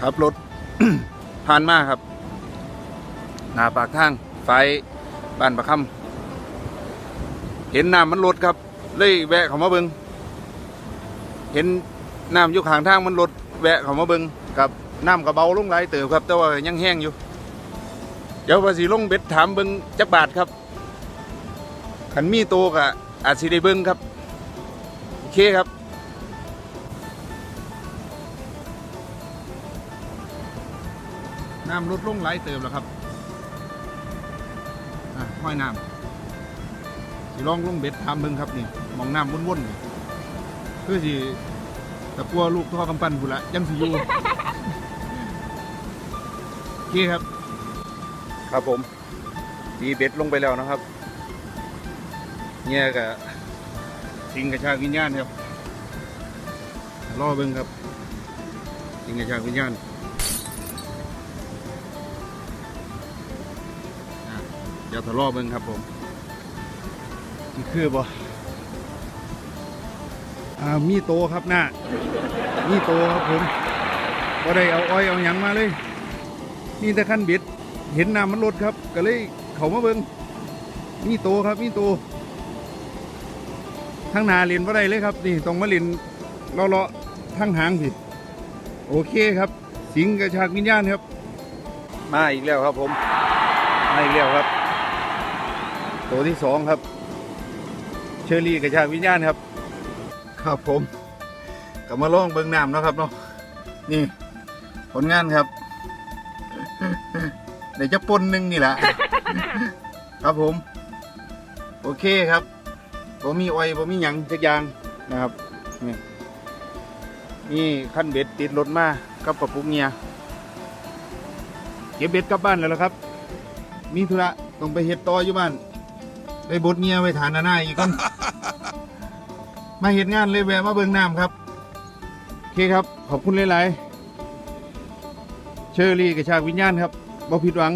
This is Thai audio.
ขับรถ ผ่านมาครับหน้าปากทางไฟบ้านประคำเห็นน้ำมันลดครับ เลยแวะเขามาเบิงเห็นน้ำอยู่ข้างทางมันลดแวะเขามาเบิงครับน้ำกระเบาลงหลายเติบครับ แต่ว่ายังแห้งอยู่ เดี๋ยวภาษีลงเบ็ดถามเบิงจักบาทครับขันมีโตกะอาจสิได้เบิงครับ โอเคครับ น้ำลดลงไหลเติมแล้วครับอะห้อยน้ำสิลองลงเบ็ดทำเบิ่งครับนี่มองน้ำวนๆนี่คือสิแตะกัวลูกท่อกำปั้นพุ่นละยังสิอยู่โอเคครับ ครับผมมีเบ็ดลงไปแล้วนะครับเนี่ยกับสิงกระชากวิญญาณครับรอเบิ่งครับสิงกระชากวิญญาณ เดี๋ยวทะเลาะเบิ่งครับผมนี่คือบ่อ่ามีโตครับหน้ามีโตครับผมบ่ได้เอาอ้อยเอาหยังมาเลยนี่แต่ขั้นเบ็ดเห็นน้ำมันลดครับ ก็เลยเขามาเบิ่งมีโตครับมีโตทั้งหนาเล่นบ่ได้เลยครับ นี่ต้องมาเล่นเลาะๆทั้งหางสิโอเคครับ สิงกระชากวิญญาณครับ มาอีกแล้วครับผม มาอีกแล้วครับ ตัวที่สองครับ เชอรี่กระชากวิญญาณครับ ครับผมกลับมาล่องเบิงน้ำนะครับเนาะนี่ ผลงานครับเดี๋ยวจะปนหนึ่งนี่แหละ ครับผม โอเคครับผมมีอ้อยผมมีหยังจักอย่างนะครับ นี่นี่ขั้นเบ็ดติดรถมากับกระปุกเงียเก็บเบ็ดกลับบ้านแล้วครับ มีธุระต้องไปเฮ็ดต่ออยู่บ้าน ได้บดเงียไว้ฐานหน้าอีกก่อน มาเห็นงานเลยแวะมาเบิ่งน้ำครับ โอเคครับ ขอบคุณหลายๆ เชอรี่กระชากวิญญาณครับบ่ผิดหวัง